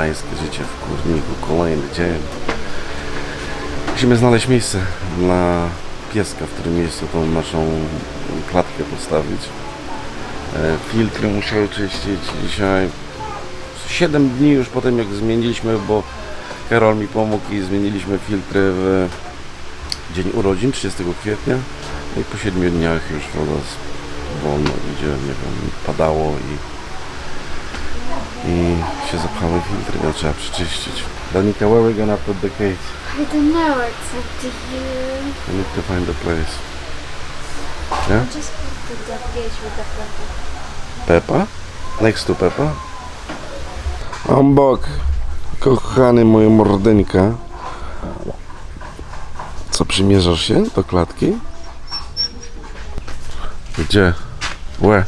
Rajskie życie w kurniku, kolejny dzień. Musimy znaleźć miejsce dla pieska, w którym miejscu tą naszą klatkę postawić. E, Filtry muszę czyścić dzisiaj. 7 dni już po tym jak zmieniliśmy, bo Karol mi pomógł i zmieniliśmy filtry w dzień urodzin 30 kwietnia. No i po 7 dniach już woda wolno idzie, nie wiem, padało i, i się zapchały filtry, więc trzeba przeczyścić. Danika, where we gonna put the cage? I don't know. It's up to you. I need to find the place. Yeah? Just put the gauge with the pepper. Pepa? Next to Pepa? Ambok, kochany moja mordeńka. Co, przymierzasz się do klatki? Gdzie? Where?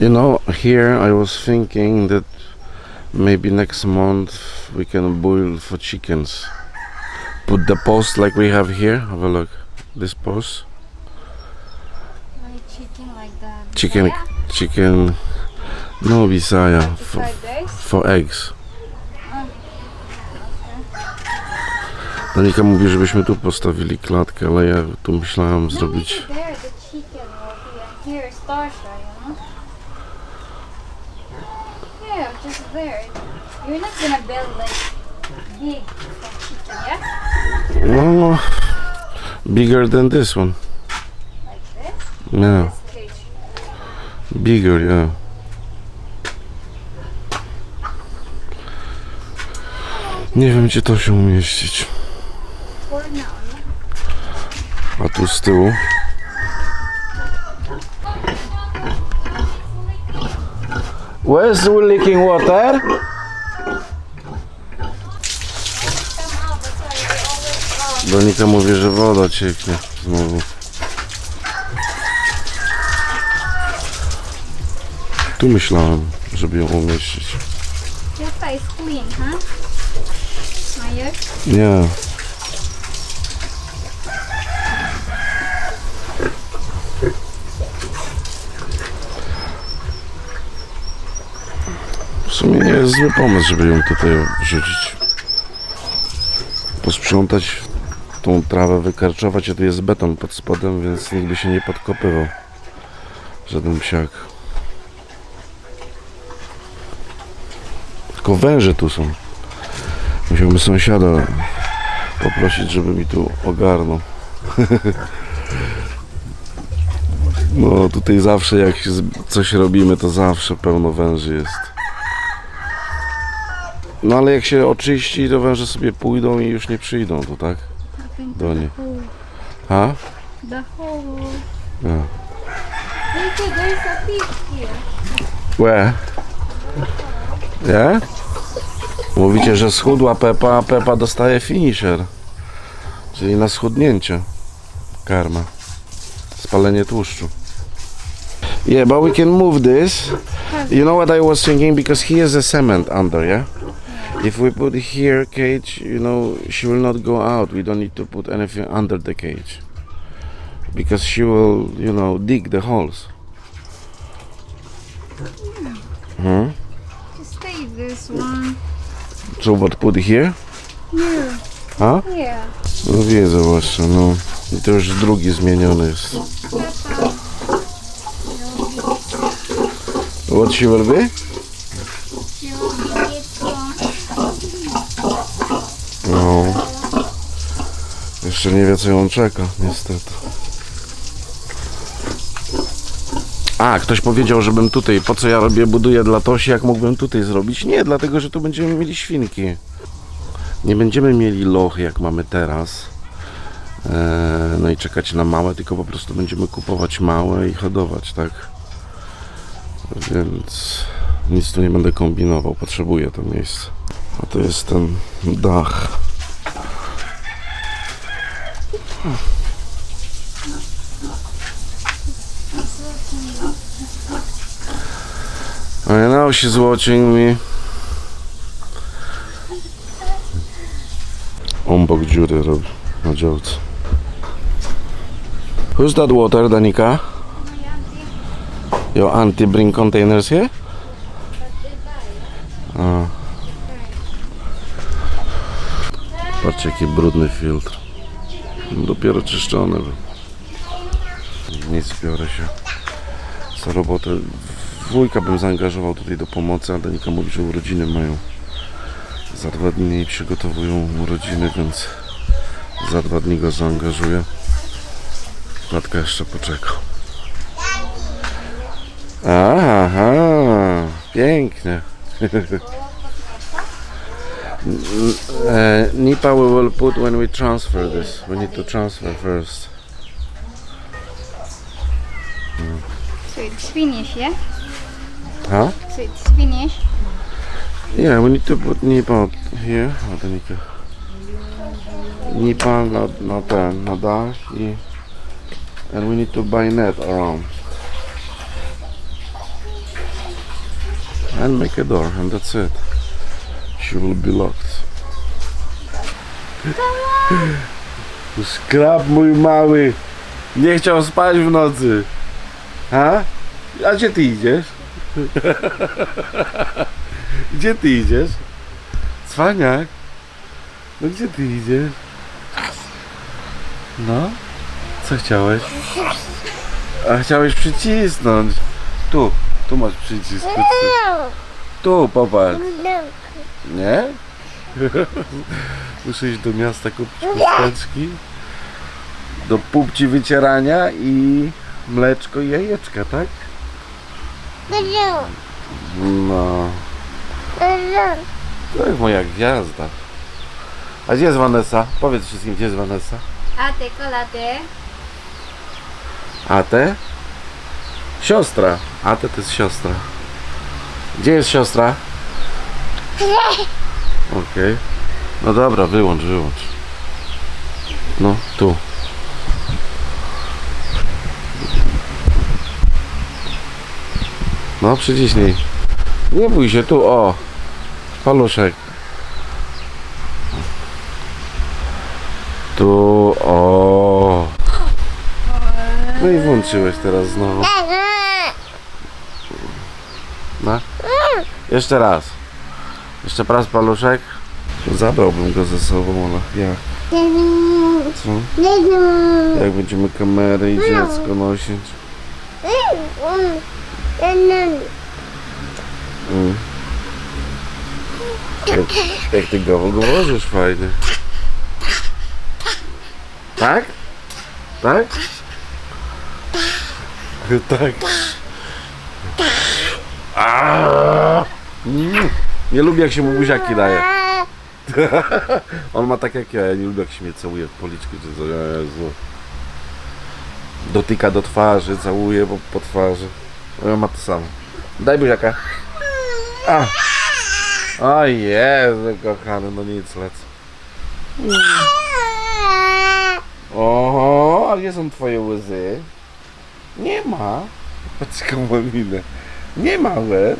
You know, here I was thinking that maybe next month we can boil for chickens. Put the post like we have here. Have a look. This post. Like chicken like that. Chicken, chicken. No, Bisaya. For For, eggs. Danika mówi, żebyśmy tu postawili klatkę, ale ja tu myślałem No, zrobić. maybe Yeah, just there. You're not gonna build like big chicken, yeah? No, bigger than this one. Like this? Yeah, This cage. bigger, yeah. Nie wiem, gdzie to się umieścić. A tu z tyłu. Where's the leaking water? Donika mówi, że woda cieknie znowu. Tu myślałem, żeby ją umieścić. Your face clean, huh? Are you? Nie. W sumie nie jest zły pomysł, żeby ją tutaj wrzucić. Posprzątać tą trawę, wykarczować, a tu jest beton pod spodem, więc nikt by się nie podkopywał. Żaden psiak. Tylko węże tu są. Musiałbym sąsiada poprosić, żeby mi tu ogarnął. No tutaj zawsze jak coś robimy, to zawsze pełno węży jest. No ale jak się oczyści, to węże sobie pójdą i już nie przyjdą tu, tak? Do niej. Ha? Ja. Look, there's a fish here. Where? Nie? Mówicie, że schudła Pepa, a Pepa dostaje finisher. Czyli na schudnięcie. Karma. Spalenie tłuszczu. Yeah, but we can move this. You know what I was thinking? Because he has a cement under, yeah? If we put here cage, you know, she will not go out. We don't need to put anything under the cage. Because she will, you know, dig the holes. Hmm? Just take this one. So what, put here? Here. A? Here. No wiedzę właśnie, no. I to już drugi zmieniony jest. What she will be? Jeszcze nie wie co ją czeka, niestety. A, ktoś powiedział, żebym tutaj, po co ja robię, buduję dla Tosi, jak mógłbym tutaj zrobić? Nie, dlatego, że tu będziemy mieli świnki. Nie będziemy mieli lochy, jak mamy teraz. Eee, no i czekać na małe, tylko po prostu będziemy kupować małe i hodować, tak? Więc nic tu nie będę kombinował, potrzebuję to miejsce. A to jest ten dach. I know she's watching me. Ombok dziury robi na działce. Who's that water, Danika? Your auntie bring containers here? A. Patrzcie jaki brudny filtr. Dopiero czyszczony był. Nic biorę się za robotę. Wujka bym zaangażował tutaj do pomocy, ale Danika mówi, że urodziny mają. Za dwa dni przygotowują urodziny, więc za dwa dni go zaangażuję. Klatka jeszcze poczeka. Aha, pięknie. uh, Nipa we will put when we transfer this. We need to transfer first. So it's finished, yeah? Huh? So it's finished. Yeah, we need to put Nipa here. O, Danika. Nipa na, na ten, na dach i... And we need to buy net around. And make a door, and that's it. She will be locked. Skrab mój mały. Nie chciał spać w nocy. Ha? A gdzie ty idziesz? Gdzie ty idziesz? Cwaniak? No gdzie ty idziesz? No? Co chciałeś? A chciałeś przycisnąć. Tu, tu masz przycisk. Tu, popatrz. Nie? Muszę iść do miasta kupić chusteczki. Do pupci wycierania i mleczko i jajeczka, tak? No. To jest moja gwiazda. A gdzie jest Vanessa? Powiedz wszystkim, gdzie jest Vanessa. Ate, kolate. Ate? Siostra. Ate to jest siostra. Gdzie jest siostra? Okej. No dobra, wyłącz, wyłącz. No, tu. No, przyciśnij. Nie bój się, tu, o. Paluszek. Tu, o. No i włączyłeś teraz znowu. No. Jeszcze raz. Jeszcze raz paluszek. Zabrałbym go ze sobą, ale jak? Co? Jak będziemy kamery i dziecko nosić? Mm. Jak, jak ty go włożysz fajnie. Tak? Tak? Tak. Aaaa! Nie lubię jak się mu buziaki daje. On ma tak jak ja, ja nie lubię jak się mnie całuje w policzki czy co, Jezu. Dotyka do twarzy, całuje po, po twarzy. Ja ma to samo. Daj buziaka. A. O Jezu, kochany, no nic, lecę. Oho, a gdzie są twoje łzy? Nie ma. Patrz jaką mam. Nie ma łez.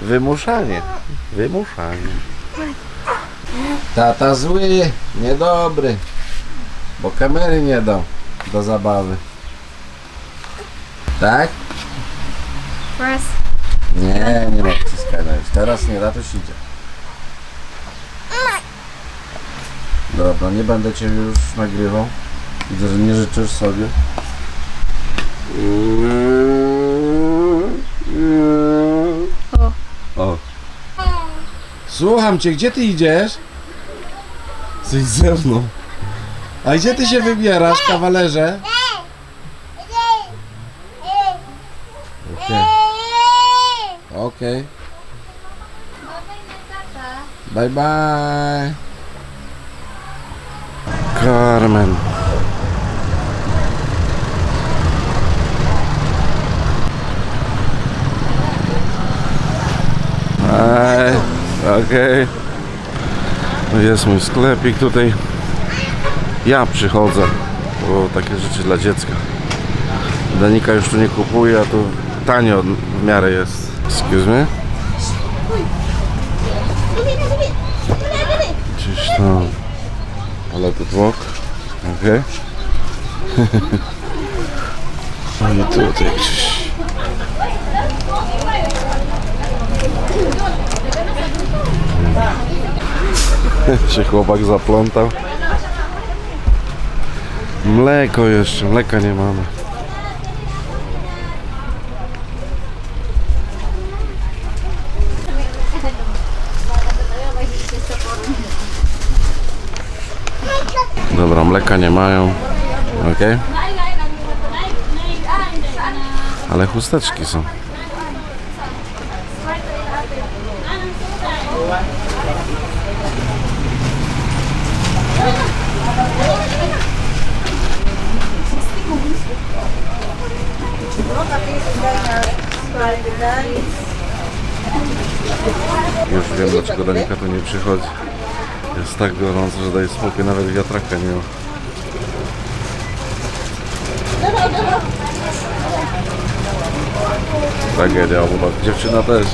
Wymuszanie. Wymuszanie. Tata zły, niedobry. Bo kamery nie dał do zabawy. Tak? Press. Nie, nie ma wciskania już. Teraz nie da, to się idzie. Dobra, nie będę Cię już nagrywał. Widzę, że nie życzysz sobie. O. Słucham Cię, gdzie Ty idziesz? Coś ze mną. A gdzie Ty się wybierasz, kawalerze? Okej. Okej. Bye bye. Carmen. Ej, okej. No Jest mój sklepik tutaj. Ja przychodzę, bo takie rzeczy dla dziecka. Danika już tu nie kupuje, a tu tanio w miarę jest. Excuse me? Gdzieś tam. Ale to tłok. Okej. No i tutaj gdzieś. się chłopak zaplątał. Mleko jeszcze, mleka nie mamy. Dobra, mleka nie mają. Ok. Ale chusteczki są. Już wiem dlaczego Danika tu nie przychodzi. Jest tak gorąco, że daje spokój, nawet wiatraka nie ma. Tragedia, bo dziewczyna też.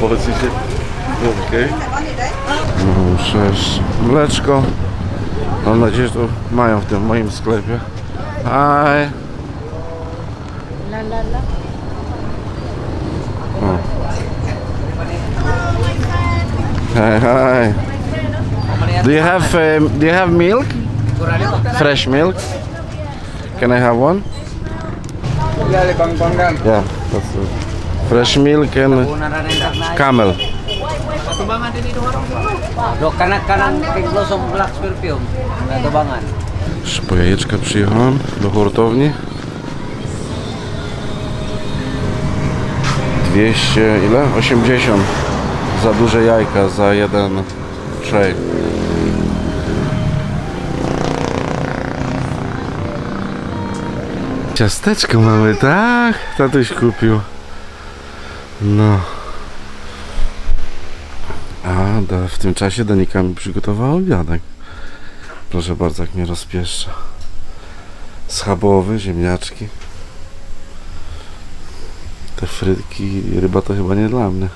Pochodzicie? Okej. No, sześć. Mleczko. Mam nadzieję, że to mają w tym moim sklepie. Hi. O. Hi, hi. Do you have um, do you have milk? Fresh milk? Can I have one? Yeah, that's it. Fresh milk and camel. Tubangan din dito harap. Do kanak kanang Pink Blossom Black Perfume. Na tubangan. Po jajeczka przyjechałem do hurtowni. 200, ile? 80 za duże jajka, za jeden tray. Ciasteczko mamy, tak? Tatuś kupił. No. W tym czasie Danika mi przygotowała obiadek. Proszę bardzo, jak mnie rozpieszcza. Schabowy, ziemniaczki. Te frytki ryba to chyba nie dla mnie.